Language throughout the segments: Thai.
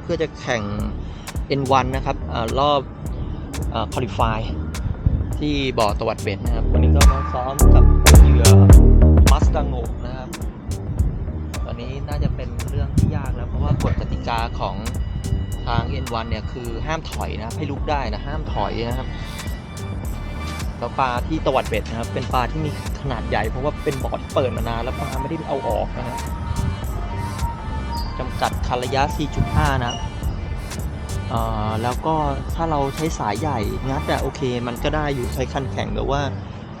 เพื่อจะแข่ง N1 นะครับอรอบคอลิฟายที่บ่อตวัดเบ็ดนะครับ วันนี้ก็มาซ้อมกับเหยื่อมัสดังโงนะครับตอนนี้น่าจะเป็นเรื่องที่ยากแล้วเพราะว่ากฎกติกาของทาง N1 เนี่ยคือห้ามถอยนะครับให้ลุกได้นะห้ามถอยนะครับแล้วปลาที่ตวัดเบ็ดนะครับ เป็นปลาที่มีขนาดใหญ่เพราะว่าเป็นบ่อที่เปิดมานานแล้วปลาไม่ได้เอาออกนะครับ กัดคันระยะ 4.5 นะแล้วก็ถ้าเราใช้สายใหญ่งัดอะโอเค มันก็ได้อยู่ใช้คันแข็งแต่ว่า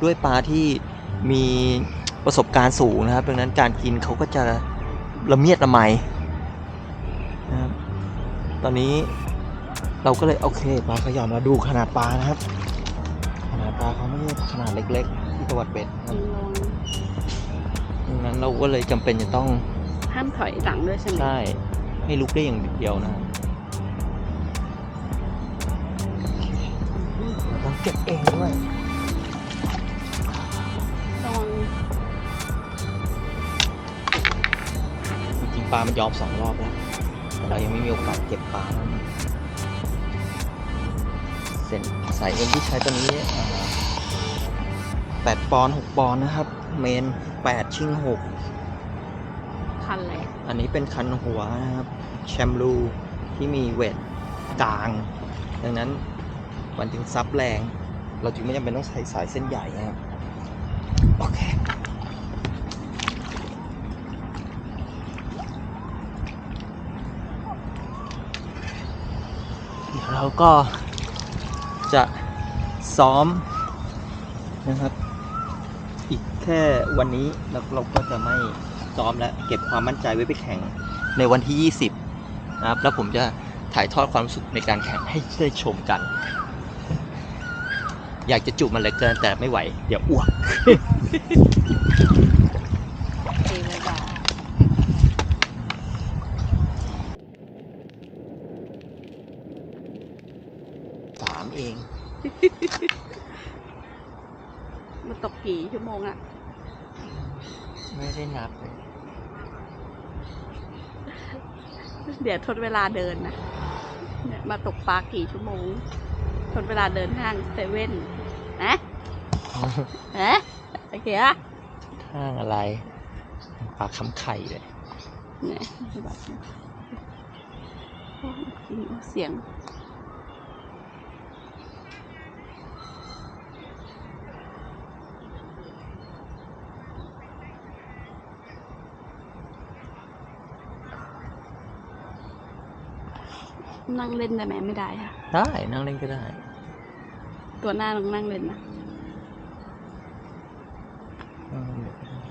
ด้วยปลาที่มีประสบการณ์สูงนะครับดังนั้นการกินเขาก็จะละเมียดละไมนะครับตอนนี้เราก็เลยโอเคปลาขยอมมาดูขนาดปลานะครับ ขนาดปลาเขาไม่ใช่ขนาดเล็กๆ ที่ตวัดเบ็ดดังนั้นเราก็เลยจำเป็นจะต้อง ห้ามถอยหลังด้วยใช่ไหมใช่ให้ลุกได้อย่างเดียวนะครับเราต้องเก็บเองด้วยระวังจริงๆปลามันยอมสองรอบแล้วแต่เรายังไม่มีโอกาสเก็บปลาแล้วนะเส้นสายเอ็นที่ใช้ตัวนี้แปดปอนด์หกปอนด์นะครับ เมนแปดชิงหก คันเลยอันนี้เป็นคันหัวนะครับ แชมลูที่มีเวทกลาง ดังนั้นมันจึงซับแรง เราจึงไม่จำเป็นต้องใช้สายเส้นใหญ่นะครับ โอเค เดี๋ยวเราก็จะซ้อมนะครับ อีกแค่วันนี้แล้วเราก็จะไม่ ซ้อมแล้วเก็บความมั่นใจไว้ไปแข่งในวันที่ 20 นะครับ แล้วผมจะถ่ายทอดความรู้สึกในการแข่งให้ได้ชมกัน อยากจะจูบมันเหลยเกินแต่ไม่ไหว เดี๋ยวอ้วกเองเลยจ้ะสามเอง มันตกกี่ชั่วโมงอะไม่ได้นับเลย เดี๋ยวทดเวลาเดินนะเนี่ยมาตกปลากี่ชั่วโมง ทดเวลาเดินห้างเซเว่นนะนะโอเคอะห้างอะไร ปลาคำไข่เลยเนี่ยแบบโอ้ยเสียง นั่งเล่นได้ไหมไม่ได้ค่ะ ได้นั่งเล่นก็ได้ ตัวหน้าลองนั่งเล่นนะอืม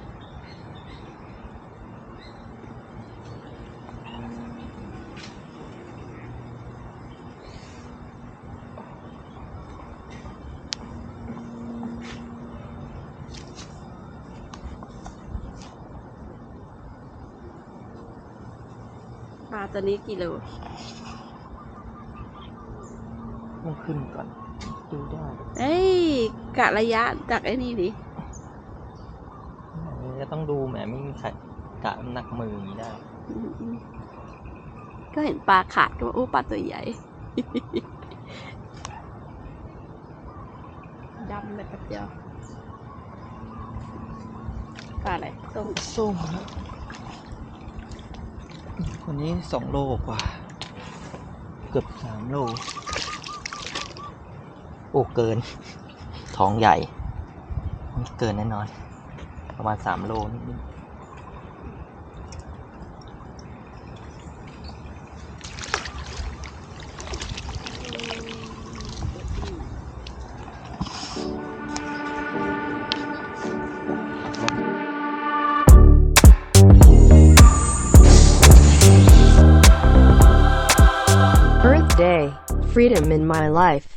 ปลาตัวนี้กี่โล ต้องขึ้นก่อน ดูได้เอ้ยกะระยะจากไอ้นี่ดิจะต้องดูแหมไม่มีใครกะน้ำหนักมืออย่างนี้ได้อืมก็เห็นปลาขาดก็ว่าโอ้ปลาตัวใหญ่ดำเลยแป๊บเดียวปลาอะไรส้มส้มครับคนนี้สองโลกว่า เกือบสามโล โอ้เกิน ท้องใหญ่เกินแน่นอน ประมาณสามโลนิดๆ Earth Day, freedom in my life.